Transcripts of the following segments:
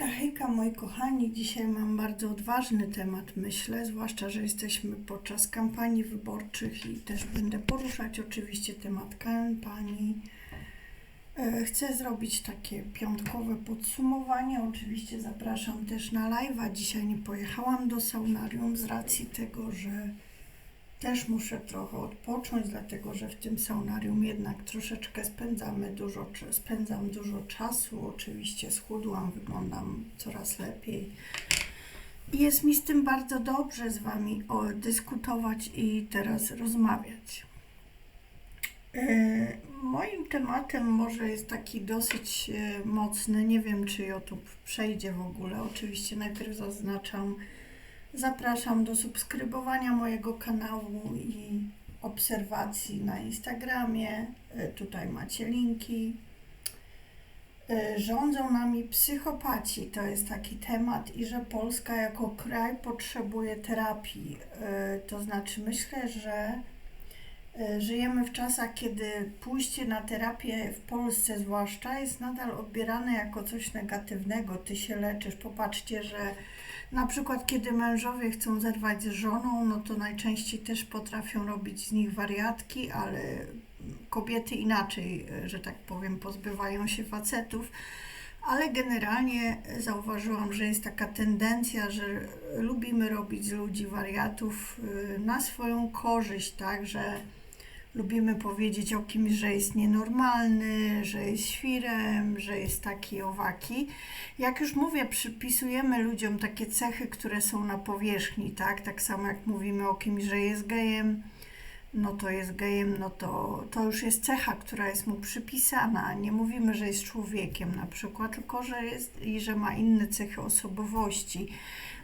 Hejka, hejka moi kochani. Dzisiaj mam bardzo odważny temat, myślę, zwłaszcza, że jesteśmy podczas kampanii wyborczych i też będę poruszać oczywiście temat kampanii. E, Chcę zrobić takie piątkowe podsumowanie. Oczywiście zapraszam też na live'a. Dzisiaj nie pojechałam do saunarium z racji tego, że też muszę trochę odpocząć, dlatego że w tym saunarium jednak troszeczkę spędzamy dużo, spędzam dużo czasu. Oczywiście schudłam, wyglądam coraz lepiej. I jest mi z tym bardzo dobrze z Wami dyskutować i teraz rozmawiać. E, Moim tematem może jest taki dosyć e, mocny. Nie wiem, czy YouTube przejdzie w ogóle. Oczywiście najpierw zaznaczam, zapraszam do subskrybowania mojego kanału i obserwacji na Instagramie. E, Tutaj macie linki. E, Rządzą nami psychopaci, to jest taki temat, i że Polska jako kraj potrzebuje terapii. E, To znaczy, myślę, że Żyjemy w czasach, kiedy pójście na terapię w Polsce zwłaszcza jest nadal odbierane jako coś negatywnego. Ty się leczysz. Popatrzcie, że na przykład kiedy mężowie chcą zerwać z żoną, no to najczęściej też potrafią robić z nich wariatki, ale kobiety inaczej, że tak powiem, pozbywają się facetów. Ale generalnie zauważyłam, że jest taka tendencja, że lubimy robić z ludzi wariatów y, na swoją korzyść, tak, że lubimy powiedzieć o kimś, że jest nienormalny, że jest świrem, że jest taki owaki. Jak już mówię, przypisujemy ludziom takie cechy, które są na powierzchni, tak? Tak samo jak mówimy o kimś, że jest gejem, no to jest gejem, no to, to już jest cecha, która jest mu przypisana. Nie mówimy, że jest człowiekiem na przykład, tylko że jest i że ma inne cechy osobowości.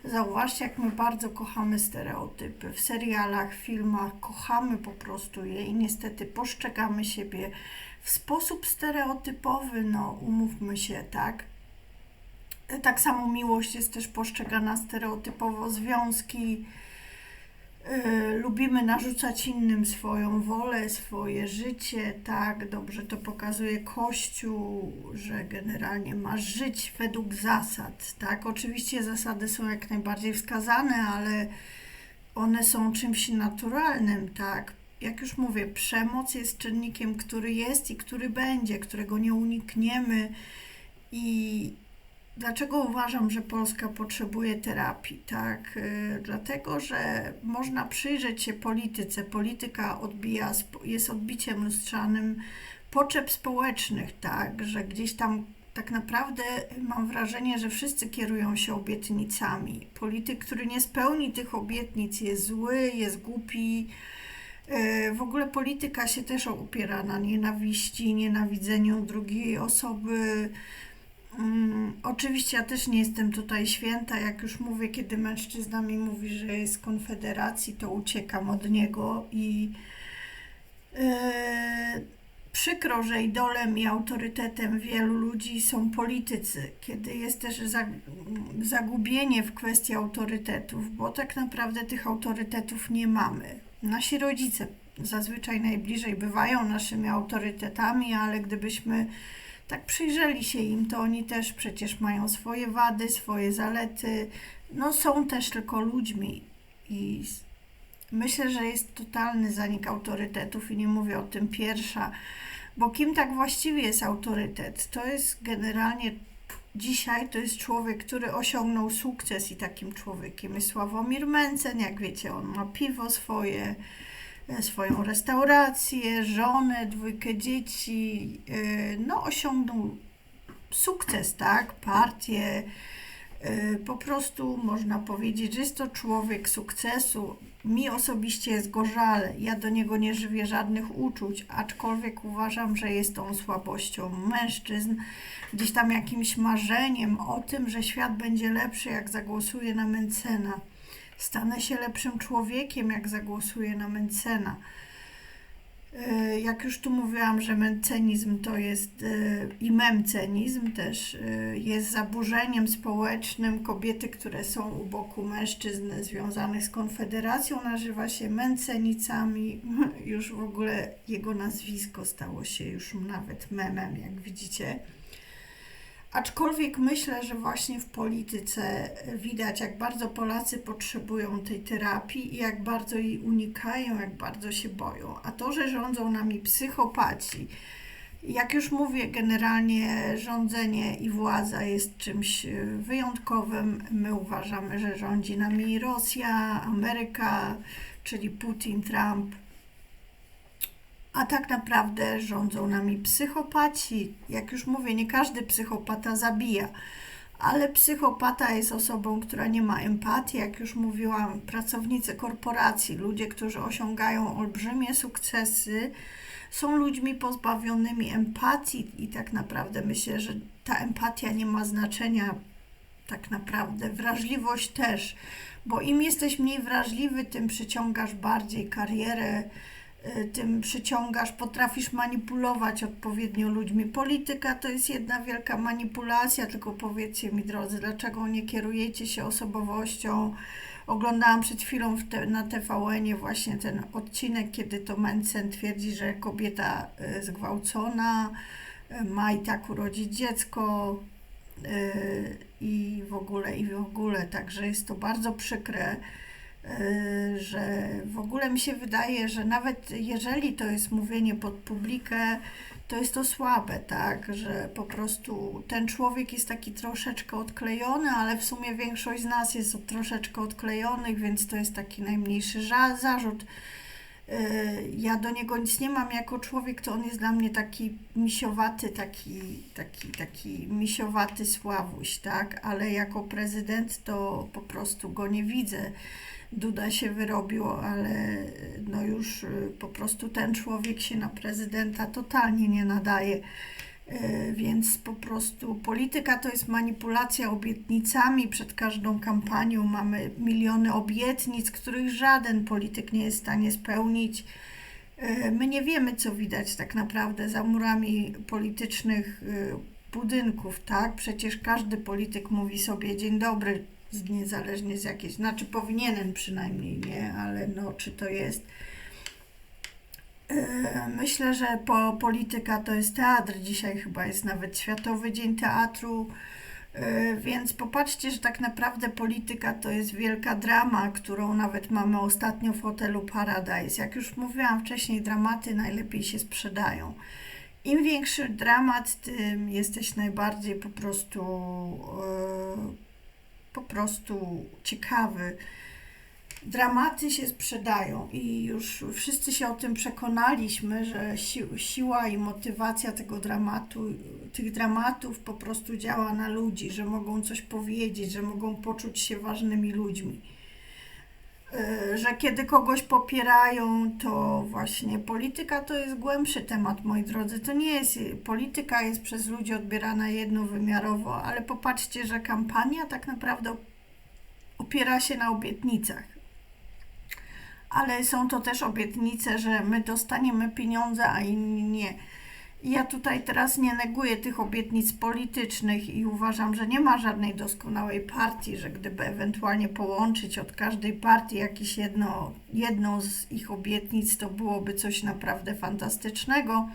Zauważcie, jak my bardzo kochamy stereotypy. W serialach, filmach kochamy po prostu je i niestety postrzegamy siebie w sposób stereotypowy, no umówmy się, tak? Tak samo miłość jest też postrzegana stereotypowo, związki. Yy, lubimy narzucać innym swoją wolę, swoje życie, tak, dobrze to pokazuje Kościół, że generalnie masz żyć według zasad, tak, oczywiście zasady są jak najbardziej wskazane, ale one są czymś naturalnym, tak, jak już mówię, przemoc jest czynnikiem, który jest i który będzie, którego nie unikniemy i Dlaczego uważam, że Polska potrzebuje terapii? Tak, y, dlatego, że można przyjrzeć się polityce. Polityka odbija, jest odbiciem lustrzanym potrzeb społecznych, tak, że gdzieś tam tak naprawdę mam wrażenie, że wszyscy kierują się obietnicami. Polityk, który nie spełni tych obietnic, jest zły, jest głupi. Y, W ogóle polityka się też opiera na nienawiści, nienawidzeniu drugiej osoby. Mm, oczywiście ja też nie jestem tutaj święta, jak już mówię, kiedy mężczyzna mi mówi, że jest z Konfederacji, to uciekam od niego i e, przykro, że idolem i autorytetem wielu ludzi są politycy, kiedy jest też za, zagubienie w kwestii autorytetów, bo tak naprawdę tych autorytetów nie mamy. Nasi rodzice zazwyczaj najbliżej bywają naszymi autorytetami, ale gdybyśmy tak przyjrzeli się im, to oni też przecież mają swoje wady, swoje zalety. No są też tylko ludźmi i myślę, że jest totalny zanik autorytetów i nie mówię o tym pierwsza, bo kim tak właściwie jest autorytet? To jest generalnie dzisiaj to jest człowiek, który osiągnął sukces i takim człowiekiem jest Sławomir Mencen, jak wiecie, on ma piwo swoje, swoją restaurację, żonę, dwójkę dzieci, e, no osiągnął sukces, tak, partię, e, po prostu można powiedzieć, że jest to człowiek sukcesu. Mi osobiście jest go żal, ja do niego nie żywię żadnych uczuć, aczkolwiek uważam, że jest on słabością mężczyzn, gdzieś tam jakimś marzeniem o tym, że świat będzie lepszy, jak zagłosuję na Mencena. Stanę się lepszym człowiekiem, jak zagłosuję na Mencena. E, Jak już tu mówiłam, że mencenizm to jest e, i memcenizm też e, jest zaburzeniem społecznym. Kobiety, które są u boku mężczyzn związanych z Konfederacją, nazywa się mencenicami. Już w ogóle jego nazwisko stało się już nawet memem, jak widzicie. Aczkolwiek myślę, że właśnie w polityce widać, jak bardzo Polacy potrzebują tej terapii i jak bardzo jej unikają, jak bardzo się boją. A to, że rządzą nami psychopaci, jak już mówię, generalnie rządzenie i władza jest czymś wyjątkowym. My uważamy, że rządzi nami Rosja, Ameryka, czyli Putin, Trump. A tak naprawdę rządzą nami psychopaci. Jak już mówię, nie każdy psychopata zabija, ale psychopata jest osobą, która nie ma empatii. Jak już mówiłam, pracownicy korporacji, ludzie, którzy osiągają olbrzymie sukcesy, są ludźmi pozbawionymi empatii i tak naprawdę myślę, że ta empatia nie ma znaczenia tak naprawdę. Wrażliwość też, bo im jesteś mniej wrażliwy, tym przyciągasz bardziej karierę, tym przyciągasz, potrafisz manipulować odpowiednio ludźmi. Polityka to jest jedna wielka manipulacja, tylko powiedzcie mi drodzy, dlaczego nie kierujecie się osobowością, Oglądałam przed chwilą te, na TVN właśnie ten odcinek, kiedy to Mencen twierdzi, że kobieta y, zgwałcona y, ma i tak urodzić dziecko y, i w ogóle, i w ogóle. Także jest to bardzo przykre, że w ogóle mi się wydaje, że nawet jeżeli to jest mówienie pod publikę, to jest to słabe, tak, że po prostu ten człowiek jest taki troszeczkę odklejony, ale w sumie większość z nas jest troszeczkę odklejonych, więc to jest taki najmniejszy zarzut. Y, ja do niego nic nie mam jako człowiek, to on jest dla mnie taki misiowaty, taki, taki, taki misiowaty Sławuś, tak? Ale jako prezydent to po prostu go nie widzę. Duda się wyrobił, ale no już y, po prostu ten człowiek się na prezydenta totalnie nie nadaje. Y, więc po prostu polityka to jest manipulacja obietnicami. Przed każdą kampanią mamy miliony obietnic, których żaden polityk nie jest w stanie spełnić. My nie wiemy, co widać tak naprawdę za murami politycznych budynków, tak? Przecież każdy polityk mówi sobie dzień dobry, niezależnie z jakiejś, znaczy powinienem przynajmniej, nie, ale no czy to jest. E, myślę, że po, polityka to jest teatr. Dzisiaj chyba jest nawet Światowy Dzień Teatru. E, więc popatrzcie, że tak naprawdę polityka to jest wielka drama, którą nawet mamy ostatnio w hotelu Paradise. Jak już mówiłam wcześniej, dramaty najlepiej się sprzedają. Im większy dramat, tym jesteś najbardziej po prostu yy, po prostu ciekawy. Dramaty się sprzedają i już wszyscy się o tym przekonaliśmy, że si siła i motywacja tego dramatu, tych dramatów po prostu działa na ludzi, że mogą coś powiedzieć, że mogą poczuć się ważnymi ludźmi. E, że kiedy kogoś popierają, to właśnie polityka to jest głębszy temat, moi drodzy. To nie jest, polityka jest przez ludzi odbierana jednowymiarowo, ale popatrzcie, że kampania tak naprawdę opiera się na obietnicach. Ale są to też obietnice, że my dostaniemy pieniądze, a inni nie ja tutaj teraz nie neguję tych obietnic politycznych i uważam, że nie ma żadnej doskonałej partii, że gdyby ewentualnie połączyć od każdej partii jakieś jedno, jedną z ich obietnic, to byłoby coś naprawdę fantastycznego.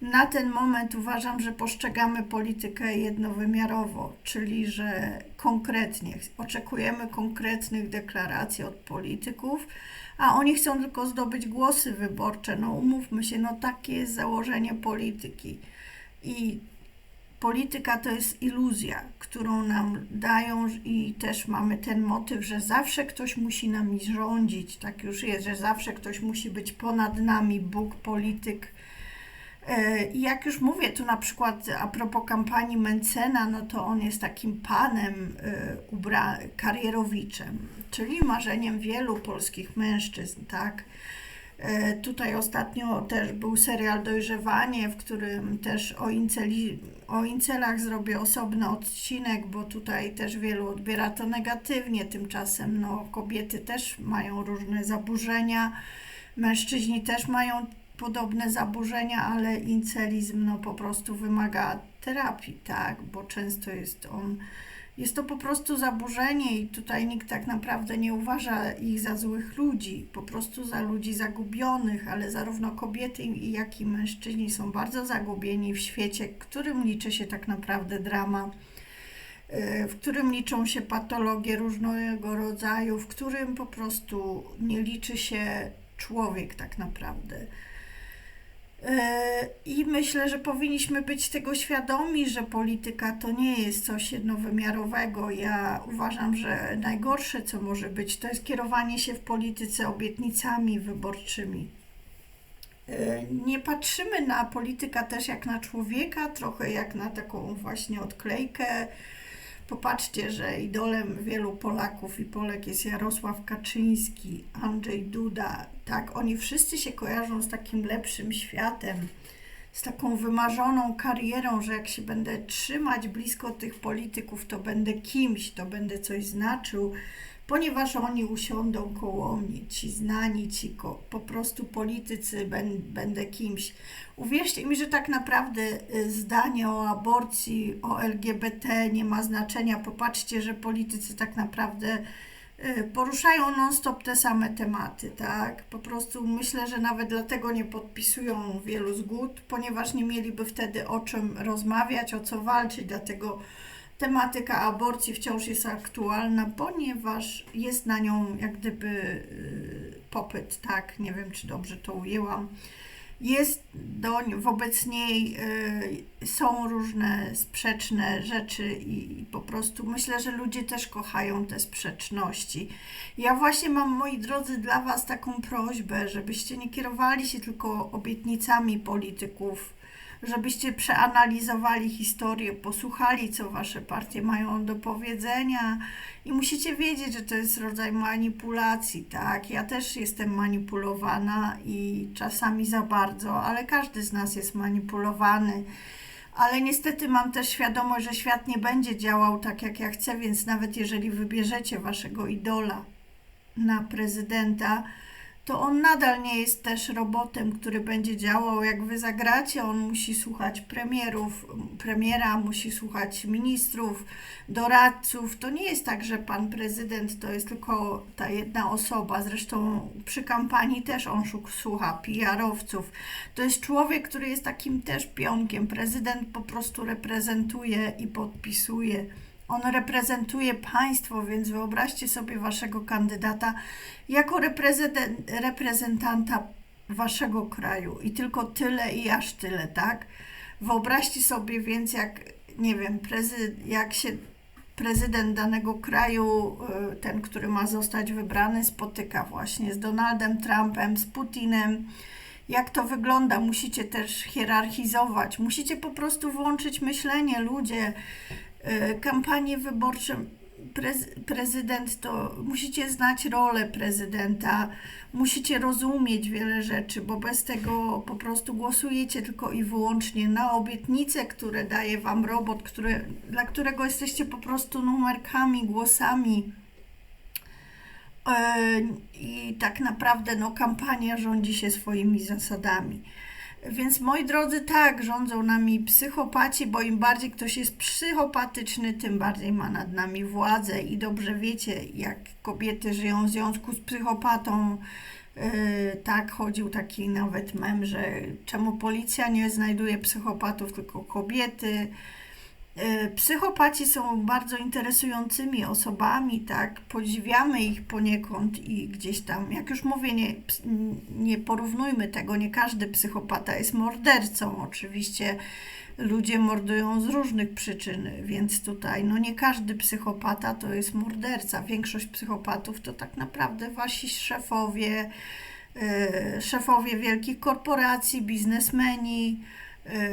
Na ten moment uważam, że postrzegamy politykę jednowymiarowo, czyli że konkretnie oczekujemy konkretnych deklaracji od polityków, a oni chcą tylko zdobyć głosy wyborcze. No umówmy się, no takie jest założenie polityki. I polityka to jest iluzja, którą nam dają i też mamy ten motyw, że zawsze ktoś musi nami rządzić. Tak już jest, że zawsze ktoś musi być ponad nami, Bóg, polityk. E, I jak już mówię, tu na przykład a propos kampanii Mencena, no to on jest takim panem e, ubra karierowiczem, czyli marzeniem wielu polskich mężczyzn, tak? E, tutaj ostatnio też był serial Dojrzewanie, w którym też o, inceli, o incelach zrobię osobny odcinek, bo tutaj też wielu odbiera to negatywnie. Tymczasem no, kobiety też mają różne zaburzenia, mężczyźni też mają podobne zaburzenia, ale incelizm no, po prostu wymaga terapii, tak, bo często jest on Jest to po prostu zaburzenie i tutaj nikt tak naprawdę nie uważa ich za złych ludzi, po prostu za ludzi zagubionych, ale zarówno kobiety, jak i mężczyźni są bardzo zagubieni w świecie, którym liczy się tak naprawdę drama, y, w którym liczą się patologie różnego rodzaju, w którym po prostu nie liczy się człowiek tak naprawdę. E, I myślę, że powinniśmy być tego świadomi, że polityka to nie jest coś jednowymiarowego. Ja uważam, że najgorsze, co może być, to jest kierowanie się w polityce obietnicami wyborczymi. E, nie patrzymy na polityka też jak na człowieka, trochę jak na taką właśnie odklejkę Popatrzcie, że idolem wielu Polaków i Polek jest Jarosław Kaczyński, Andrzej Duda. Tak, oni wszyscy się kojarzą z takim lepszym światem, z taką wymarzoną karierą, że jak się będę trzymać blisko tych polityków, to będę kimś, to będę coś znaczył, ponieważ oni usiądą koło mnie, ci znani, ci po prostu politycy, będę kimś. Uwierzcie mi, że tak naprawdę y, zdanie o aborcji, o LGBT nie ma znaczenia. Popatrzcie, że politycy tak naprawdę y, poruszają non-stop te same tematy, tak? Po prostu myślę, że nawet dlatego nie podpisują wielu zgód, ponieważ nie mieliby wtedy o czym rozmawiać, o co walczyć, dlatego tematyka aborcji wciąż jest aktualna, ponieważ jest na nią jak gdyby y, popyt, tak? Nie wiem, czy dobrze to ujęłam. Jest do, wobec niej y, są różne sprzeczne rzeczy i, i po prostu myślę, że ludzie też kochają te sprzeczności. Ja właśnie mam, moi drodzy, dla Was taką prośbę, żebyście nie kierowali się tylko obietnicami polityków, żebyście przeanalizowali historię, posłuchali, co wasze partie mają do powiedzenia i musicie wiedzieć, że to jest rodzaj manipulacji, tak? Ja też jestem manipulowana i czasami za bardzo, ale każdy z nas jest manipulowany. Ale niestety mam też świadomość, że świat nie będzie działał tak, jak ja chcę, więc nawet jeżeli wybierzecie waszego idola na prezydenta, to on nadal nie jest też robotem, który będzie działał jak wy zagracie. On musi słuchać premierów, premiera, musi słuchać ministrów, doradców. To nie jest tak, że pan prezydent to jest tylko ta jedna osoba. Zresztą przy kampanii też on słucha PR-owców. To jest człowiek, który jest takim też pionkiem. Prezydent po prostu reprezentuje i podpisuje. On reprezentuje państwo, więc wyobraźcie sobie waszego kandydata jako reprezentanta waszego kraju i tylko tyle i aż tyle, tak? Wyobraźcie sobie więc, jak nie wiem, jak się prezydent danego kraju, y, ten, który ma zostać wybrany, spotyka właśnie z Donaldem Trumpem, z Putinem. Jak to wygląda? Musicie też hierarchizować, musicie po prostu włączyć myślenie, ludzie. E, kampanie wyborcze prez, prezydent to musicie znać rolę prezydenta, musicie rozumieć wiele rzeczy, bo bez tego po prostu głosujecie tylko i wyłącznie na obietnice, które daje wam robot, które, dla którego jesteście po prostu numerkami, głosami. E, I tak naprawdę no, kampania rządzi się swoimi zasadami. Więc moi drodzy, tak, rządzą nami psychopaci, bo im bardziej ktoś jest psychopatyczny, tym bardziej ma nad nami władzę i dobrze wiecie, jak kobiety żyją w związku z psychopatą. Yy, tak, chodził taki nawet mem, że czemu policja nie znajduje psychopatów, tylko kobiety. E, psychopaci są bardzo interesującymi osobami, tak? Podziwiamy ich poniekąd i gdzieś tam, jak już mówię, nie, nie porównujmy tego, nie każdy psychopata jest mordercą. Oczywiście ludzie mordują z różnych przyczyn, więc tutaj, no nie każdy psychopata to jest morderca. Większość psychopatów to tak naprawdę wasi szefowie, yy, szefowie wielkich korporacji, biznesmeni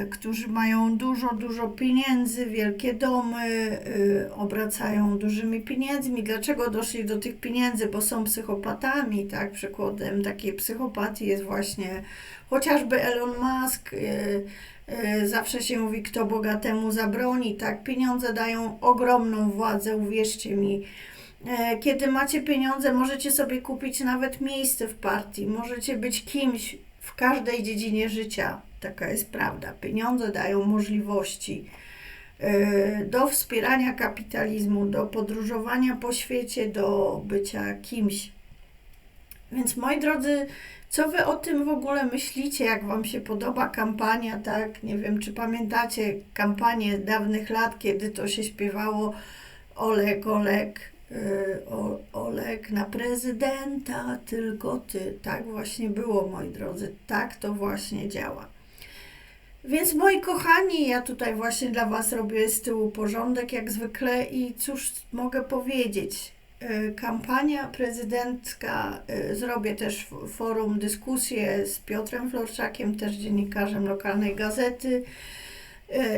którzy mają dużo, dużo pieniędzy, wielkie domy, e, obracają dużymi pieniędzmi. Dlaczego doszli do tych pieniędzy? Bo są psychopatami, tak? Przykładem takiej psychopatii jest właśnie chociażby Elon Musk. E, zawsze się mówi, kto bogatemu zabroni, tak? Pieniądze dają ogromną władzę, uwierzcie mi. Kiedy macie pieniądze, możecie sobie kupić nawet miejsce w partii, możecie być kimś w każdej dziedzinie życia Taka jest prawda. Pieniądze dają możliwości. e, do wspierania kapitalizmu, do podróżowania po świecie, do bycia kimś. Więc moi drodzy, co wy o tym w ogóle myślicie, jak wam się podoba kampania, tak? Nie wiem, czy pamiętacie kampanię dawnych lat, kiedy to się śpiewało Olek, Olek, o, Olek na prezydenta, tylko ty. Tak właśnie było, moi drodzy. Tak to właśnie działa. Więc moi kochani, ja tutaj właśnie dla Was robię z tyłu porządek jak zwykle i cóż mogę powiedzieć. E, kampania prezydencka, e, zrobię też forum, dyskusję z Piotrem Florczakiem, też dziennikarzem lokalnej gazety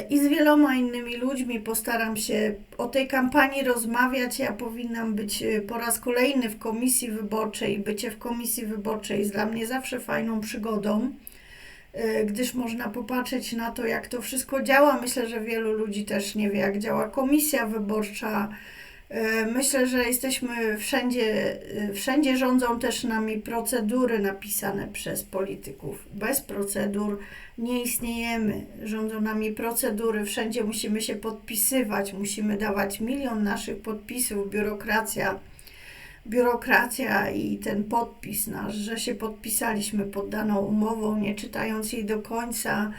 i z wieloma innymi ludźmi. Postaram się o tej kampanii rozmawiać. Ja powinnam być po raz kolejny w komisji wyborczej. Bycie w komisji wyborczej jest dla mnie zawsze fajną przygodą gdyż można popatrzeć na to, jak to wszystko działa. Myślę, że wielu ludzi też nie wie, jak działa komisja wyborcza, E, myślę, że jesteśmy wszędzie, e, wszędzie rządzą też nami procedury napisane przez polityków. Bez procedur nie istniejemy. Rządzą nami procedury, wszędzie musimy się podpisywać, musimy dawać milion naszych podpisów, biurokracja. Biurokracja i ten podpis nasz, że się podpisaliśmy pod daną umową, nie czytając jej do końca,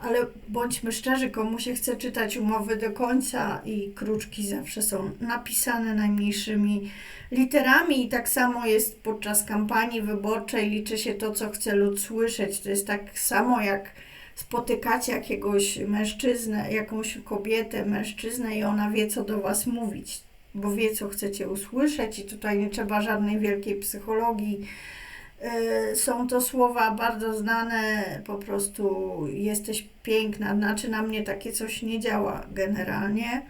ale bądźmy szczerzy, komu się chce czytać umowy do końca i kruczki zawsze są napisane najmniejszymi literami. I tak samo jest podczas kampanii wyborczej, liczy się to, co chce lud słyszeć. To jest tak samo jak spotykacie jakiegoś mężczyznę, jakąś kobietę, mężczyznę i ona wie, co do Was mówić, bo wie, co chcecie usłyszeć i tutaj nie trzeba żadnej wielkiej psychologii są to słowa bardzo znane, po prostu jesteś piękna, znaczy na mnie takie coś nie działa generalnie,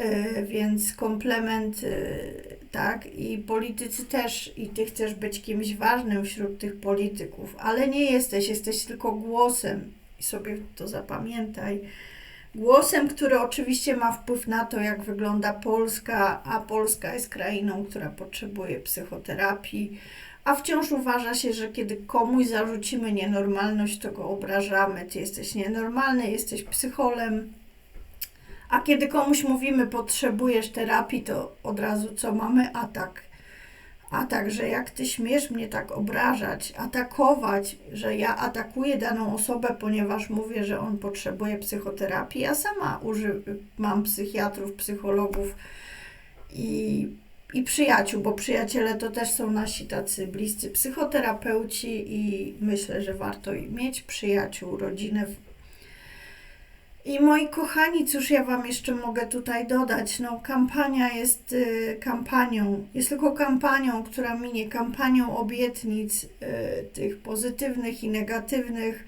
y, więc komplement, y, tak, i politycy też, i ty chcesz być kimś ważnym wśród tych polityków, ale nie jesteś, jesteś tylko głosem i sobie to zapamiętaj. Głosem, który oczywiście ma wpływ na to, jak wygląda Polska, a Polska jest krainą, która potrzebuje psychoterapii a wciąż uważa się, że kiedy komuś zarzucimy nienormalność, to go obrażamy. Ty jesteś nienormalny, jesteś psycholem. A kiedy komuś mówimy, potrzebujesz terapii, to od razu co mamy? Atak. Atak, że jak ty śmiesz mnie tak obrażać, atakować, że ja atakuję daną osobę, ponieważ mówię, że on potrzebuje psychoterapii. Ja sama uży- mam psychiatrów, psychologów i i przyjaciół, bo przyjaciele to też są nasi tacy bliscy psychoterapeuci i myślę, że warto mieć przyjaciół, rodzinę. I moi kochani, cóż ja Wam jeszcze mogę tutaj dodać? No, kampania jest y, kampanią, jest tylko kampanią, która minie, kampanią obietnic y, tych pozytywnych i negatywnych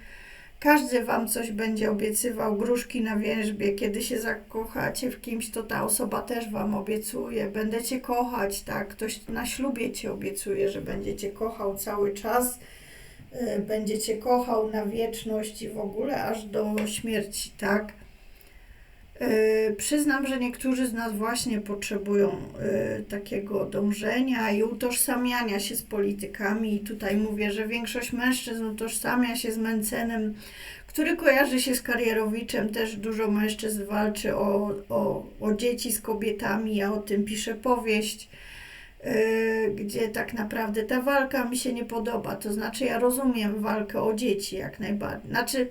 każdy Wam coś będzie obiecywał, gruszki na wierzbie. Kiedy się zakochacie w kimś, to ta osoba też Wam obiecuje. Będę Cię kochać, tak? Ktoś na ślubie Ci obiecuje, że będzie Cię kochał cały czas. Y, będzie Cię kochał na wieczność i w ogóle aż do śmierci, tak? Yy, przyznam, że niektórzy z nas właśnie potrzebują yy, takiego dążenia i utożsamiania się z politykami. I tutaj mówię, że większość mężczyzn utożsamia się z Mencenem, który kojarzy się z Karierowiczem. Też dużo mężczyzn walczy o, o, o dzieci z kobietami. Ja o tym piszę powieść, yy, gdzie tak naprawdę ta walka mi się nie podoba. To znaczy, ja rozumiem walkę o dzieci jak najbardziej. Znaczy,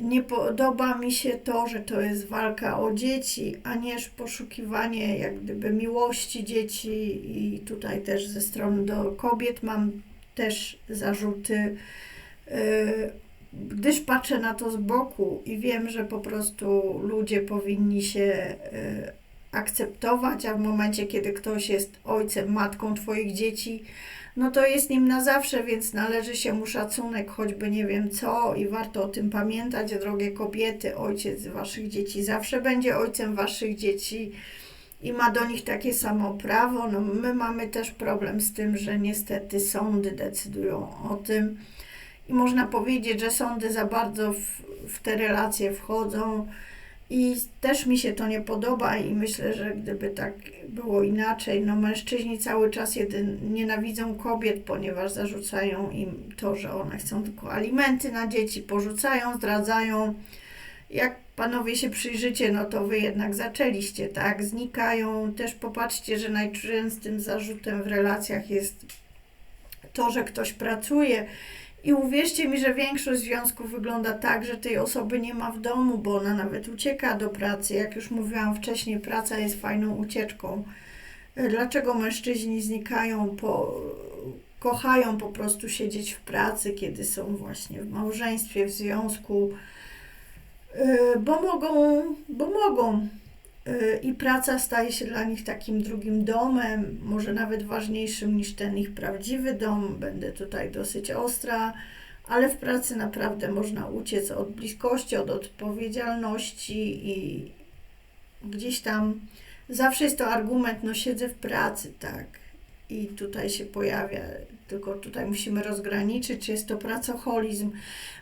nie podoba mi się to, że to jest walka o dzieci, a nie poszukiwanie jak gdyby miłości dzieci. I tutaj też ze strony do kobiet mam też zarzuty, y, gdyż patrzę na to z boku i wiem, że po prostu ludzie powinni się y, akceptować, a w momencie, kiedy ktoś jest ojcem, matką Twoich dzieci, no to jest nim na zawsze, więc należy się mu szacunek, choćby nie wiem co, i warto o tym pamiętać, drogie kobiety. Ojciec waszych dzieci zawsze będzie ojcem waszych dzieci i ma do nich takie samo prawo. No, my mamy też problem z tym, że niestety sądy decydują o tym. I można powiedzieć, że sądy za bardzo w, w te relacje wchodzą i też mi się to nie podoba i myślę, że gdyby tak było inaczej, no mężczyźni cały czas jeden, nienawidzą kobiet, ponieważ zarzucają im to, że one chcą tylko alimenty na dzieci, porzucają, zdradzają. Jak panowie się przyjrzycie, no to wy jednak zaczęliście, tak? Znikają. Też popatrzcie, że najczęstszym zarzutem w relacjach jest to, że ktoś pracuje. I uwierzcie mi, że większość związków wygląda tak, że tej osoby nie ma w domu, bo ona nawet ucieka do pracy. Jak już mówiłam wcześniej, praca jest fajną ucieczką. Dlaczego mężczyźni znikają po, kochają po prostu siedzieć w pracy, kiedy są właśnie w małżeństwie, w związku, Yy, bo mogą, bo mogą. I praca staje się dla nich takim drugim domem, może nawet ważniejszym niż ten ich prawdziwy dom. Będę tutaj dosyć ostra, ale w pracy naprawdę można uciec od bliskości, od odpowiedzialności i gdzieś tam zawsze jest to argument, no siedzę w pracy, tak. I tutaj się pojawia, tylko tutaj musimy rozgraniczyć, czy jest to pracoholizm.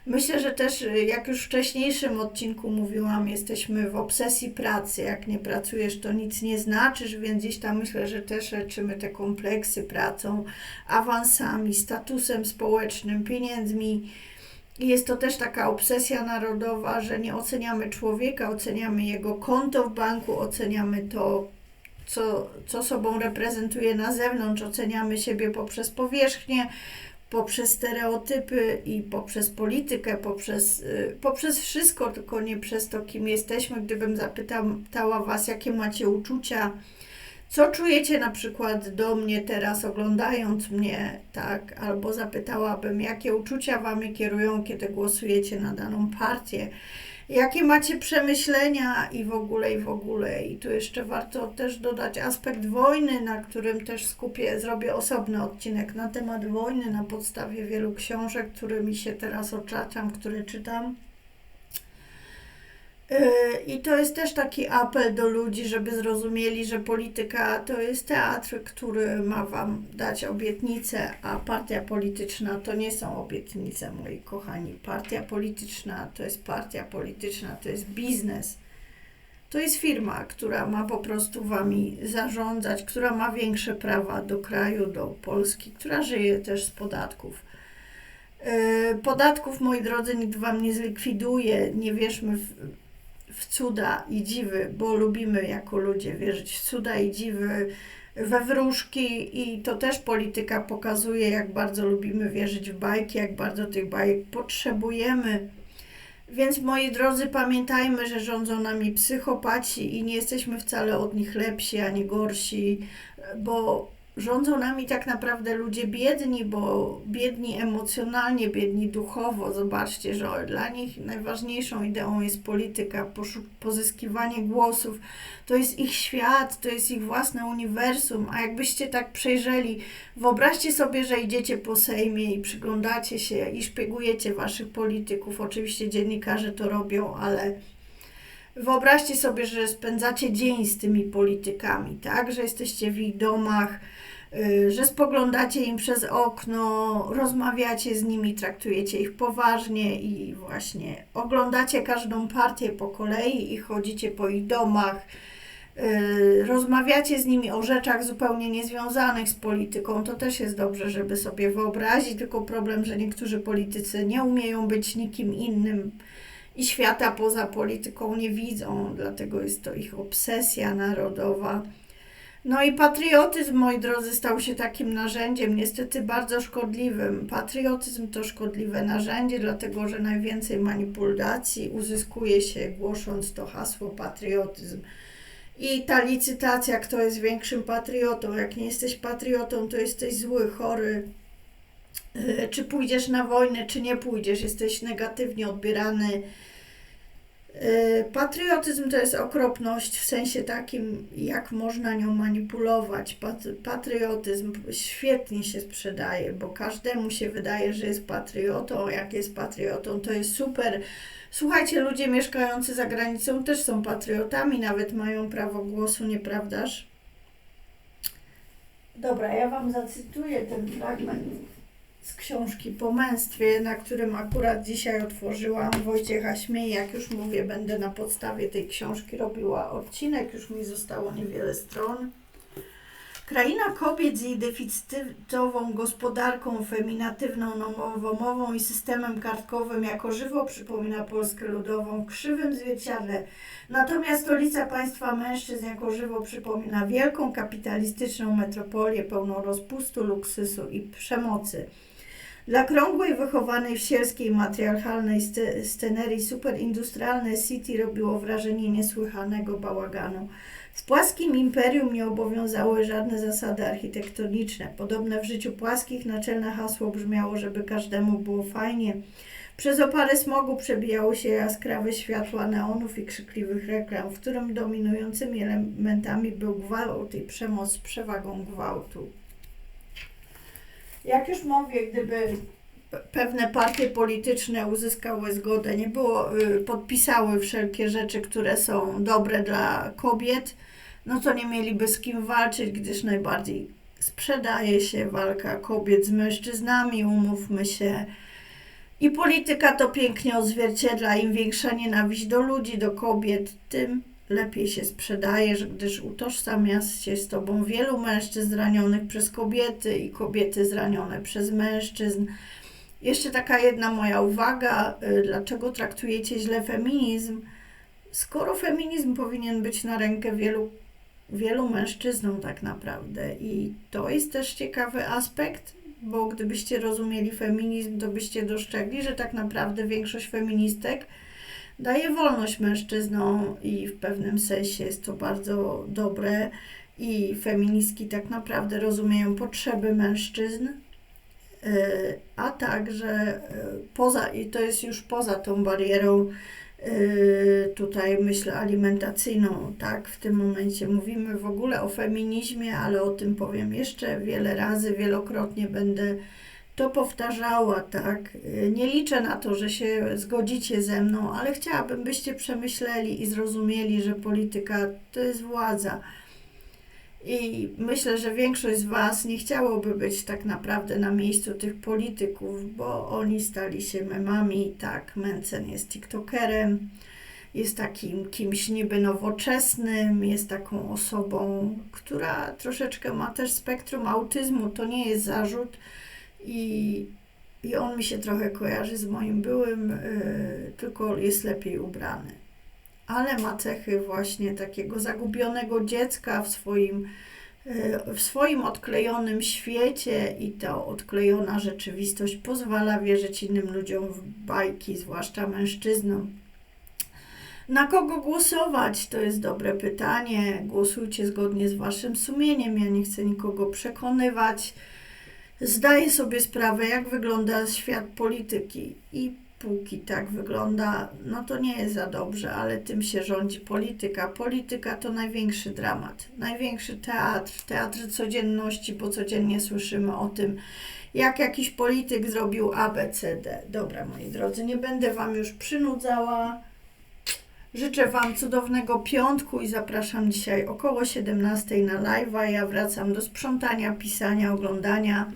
Myślę, że też, y, jak już w wcześniejszym odcinku mówiłam, jesteśmy w obsesji pracy. Jak nie pracujesz, to nic nie znaczysz, więc gdzieś tam myślę, że też leczymy te kompleksy pracą, awansami, statusem społecznym, pieniędzmi. Jest to też taka obsesja narodowa, że nie oceniamy człowieka, oceniamy jego konto w banku, oceniamy to, co, co sobą reprezentuje na zewnątrz, oceniamy siebie poprzez powierzchnię, poprzez stereotypy i poprzez politykę, poprzez, y, poprzez wszystko, tylko nie przez to, kim jesteśmy. Gdybym zapytała Was, jakie macie uczucia, co czujecie na przykład do mnie teraz, oglądając mnie, tak, albo zapytałabym, jakie uczucia Wami kierują, kiedy głosujecie na daną partię jakie macie przemyślenia i w ogóle, i w ogóle. I tu jeszcze warto też dodać aspekt wojny, na którym też skupię, zrobię osobny odcinek na temat wojny na podstawie wielu książek, którymi się teraz oczaczam, które czytam. I to jest też taki apel do ludzi, żeby zrozumieli, że polityka to jest teatr, który ma Wam dać obietnice, a partia polityczna to nie są obietnice, moi kochani. Partia polityczna to jest partia polityczna, to jest biznes. To jest firma, która ma po prostu Wami zarządzać, która ma większe prawa do kraju, do Polski, która żyje też z podatków. Podatków, moi drodzy, nikt Wam nie zlikwiduje. Nie wierzmy w w cuda i dziwy, bo lubimy jako ludzie wierzyć w cuda i dziwy, we wróżki i to też polityka pokazuje, jak bardzo lubimy wierzyć w bajki, jak bardzo tych bajek potrzebujemy. Więc moi drodzy, pamiętajmy, że rządzą nami psychopaci i nie jesteśmy wcale od nich lepsi ani gorsi, bo rządzą nami tak naprawdę ludzie biedni, bo biedni emocjonalnie, biedni duchowo. Zobaczcie, że dla nich najważniejszą ideą jest polityka, pozyskiwanie głosów. To jest ich świat, to jest ich własne uniwersum. A jakbyście tak przejrzeli, wyobraźcie sobie, że idziecie po Sejmie i przyglądacie się i szpiegujecie waszych polityków. Oczywiście dziennikarze to robią, ale Wyobraźcie sobie, że spędzacie dzień z tymi politykami, tak? Że jesteście w ich domach, że spoglądacie im przez okno, rozmawiacie z nimi, traktujecie ich poważnie i właśnie oglądacie każdą partię po kolei i chodzicie po ich domach. Y, rozmawiacie z nimi o rzeczach zupełnie niezwiązanych z polityką, to też jest dobrze, żeby sobie wyobrazić, tylko problem, że niektórzy politycy nie umieją być nikim innym i świata poza polityką nie widzą, dlatego jest to ich obsesja narodowa. No i patriotyzm, moi drodzy, stał się takim narzędziem, niestety bardzo szkodliwym. Patriotyzm to szkodliwe narzędzie, dlatego że najwięcej manipulacji uzyskuje się głosząc to hasło patriotyzm. I ta licytacja, kto jest większym patriotą. Jak nie jesteś patriotą, to jesteś zły, chory. Yy, czy pójdziesz na wojnę, czy nie pójdziesz, jesteś negatywnie odbierany Y, patriotyzm to jest okropność w sensie takim, jak można nią manipulować. Patriotyzm świetnie się sprzedaje, bo każdemu się wydaje, że jest patriotą. Jak jest patriotą, to jest super. Słuchajcie, ludzie mieszkający za granicą też są patriotami, nawet mają prawo głosu, nieprawdaż? Dobra, ja Wam zacytuję ten fragment z książki Po męstwie, na którym akurat dzisiaj otworzyłam Wojciecha Śmiej. Jak już mówię, będę na podstawie tej książki robiła odcinek. Już mi zostało niewiele stron. Kraina kobiet z jej deficytową gospodarką, feminatywną, nowomową i systemem kartkowym jako żywo przypomina Polskę Ludową w krzywym zwierciadle. Natomiast stolica państwa mężczyzn jako żywo przypomina wielką kapitalistyczną metropolię pełną rozpustu, luksusu i przemocy. Dla krągłej, wychowanej w sielskiej, matriarchalnej sce- scenerii superindustrialne city robiło wrażenie niesłychanego bałaganu. W płaskim imperium nie obowiązały żadne zasady architektoniczne. Podobne w życiu płaskich naczelne hasło brzmiało, żeby każdemu było fajnie. Przez opary smogu przebijały się jaskrawe światła neonów i krzykliwych reklam, w którym dominującymi elementami był gwałt i przemoc z przewagą gwałtu. Jak już mówię, gdyby pe- pewne partie polityczne uzyskały zgodę, nie było, y, podpisały wszelkie rzeczy, które są dobre dla kobiet, no to nie mieliby z kim walczyć, gdyż najbardziej sprzedaje się walka kobiet z mężczyznami, umówmy się. I polityka to pięknie odzwierciedla. Im większa nienawiść do ludzi, do kobiet, tym lepiej się sprzedajesz, gdyż utożsamia się z tobą wielu mężczyzn zranionych przez kobiety i kobiety zranione przez mężczyzn. Jeszcze taka jedna moja uwaga, y, dlaczego traktujecie źle feminizm? Skoro feminizm powinien być na rękę wielu, wielu mężczyznom tak naprawdę i to jest też ciekawy aspekt, bo gdybyście rozumieli feminizm, to byście dostrzegli, że tak naprawdę większość feministek daje wolność mężczyznom i w pewnym sensie jest to bardzo dobre. I feministki tak naprawdę rozumieją potrzeby mężczyzn, e, a także e, poza, i to jest już poza tą barierą e, tutaj myślę alimentacyjną, tak, w tym momencie mówimy w ogóle o feminizmie, ale o tym powiem jeszcze wiele razy, wielokrotnie będę to powtarzała, tak. Nie liczę na to, że się zgodzicie ze mną, ale chciałabym, byście przemyśleli i zrozumieli, że polityka to jest władza. I myślę, że większość z Was nie chciałoby być tak naprawdę na miejscu tych polityków, bo oni stali się memami. Tak, Mencen jest TikTokerem, jest takim kimś niby nowoczesnym, jest taką osobą, która troszeczkę ma też spektrum autyzmu. To nie jest zarzut i, i on mi się trochę kojarzy z moim byłym, y, tylko jest lepiej ubrany. Ale ma cechy właśnie takiego zagubionego dziecka w swoim, y, w swoim odklejonym świecie i ta odklejona rzeczywistość pozwala wierzyć innym ludziom w bajki, zwłaszcza mężczyznom. Na kogo głosować? To jest dobre pytanie. Głosujcie zgodnie z Waszym sumieniem. Ja nie chcę nikogo przekonywać zdaję sobie sprawę, jak wygląda świat polityki i póki tak wygląda, no to nie jest za dobrze, ale tym się rządzi polityka. Polityka to największy dramat, największy teatr, teatr codzienności, bo codziennie słyszymy o tym, jak jakiś polityk zrobił ABCD. Dobra, moi drodzy, nie będę Wam już przynudzała. Życzę Wam cudownego piątku i zapraszam dzisiaj około 17 na live'a. Ja wracam do sprzątania, pisania, oglądania.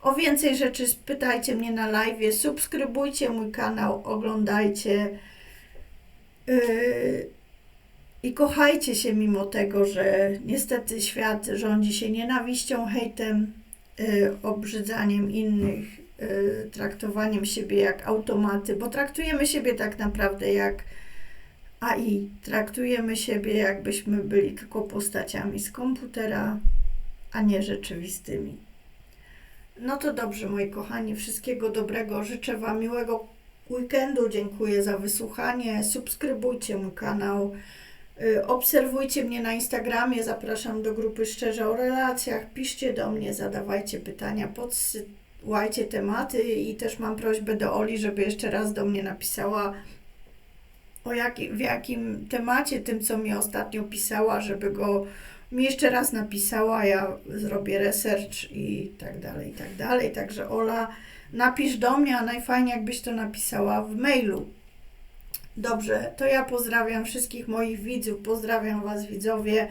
O więcej rzeczy spytajcie mnie na live, subskrybujcie mój kanał, oglądajcie yy, i kochajcie się mimo tego, że niestety świat rządzi się nienawiścią, hejtem, yy, obrzydzaniem innych, yy, traktowaniem siebie jak automaty, bo traktujemy siebie tak naprawdę jak AI. Traktujemy siebie jakbyśmy byli tylko postaciami z komputera, a nie rzeczywistymi. No to dobrze, moi kochani, wszystkiego dobrego. Życzę Wam miłego weekendu. Dziękuję za wysłuchanie. Subskrybujcie mój kanał. Y, Obserwujcie mnie na Instagramie. Zapraszam do grupy Szczerze o relacjach. Piszcie do mnie, zadawajcie pytania, podsyłajcie tematy i też mam prośbę do Oli, żeby jeszcze raz do mnie napisała o jaki, w jakim temacie, tym co mi ostatnio pisała, żeby go mi jeszcze raz napisała, ja zrobię research i tak dalej, i tak dalej. Także Ola, napisz do mnie, a najfajniej jakbyś to napisała w mailu. Dobrze, to ja pozdrawiam wszystkich moich widzów, pozdrawiam Was widzowie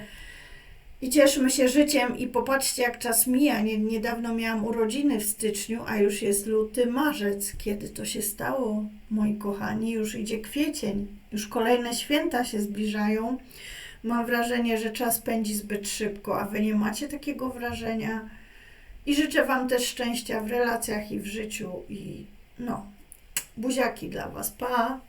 i cieszmy się życiem i popatrzcie jak czas mija. Nie, niedawno miałam urodziny w styczniu, a już jest luty, marzec. Kiedy to się stało, moi kochani? Już idzie kwiecień, już kolejne święta się zbliżają. Mam wrażenie, że czas pędzi zbyt szybko, a Wy nie macie takiego wrażenia. I życzę Wam też szczęścia w relacjach i w życiu. I no, buziaki dla Was. Pa!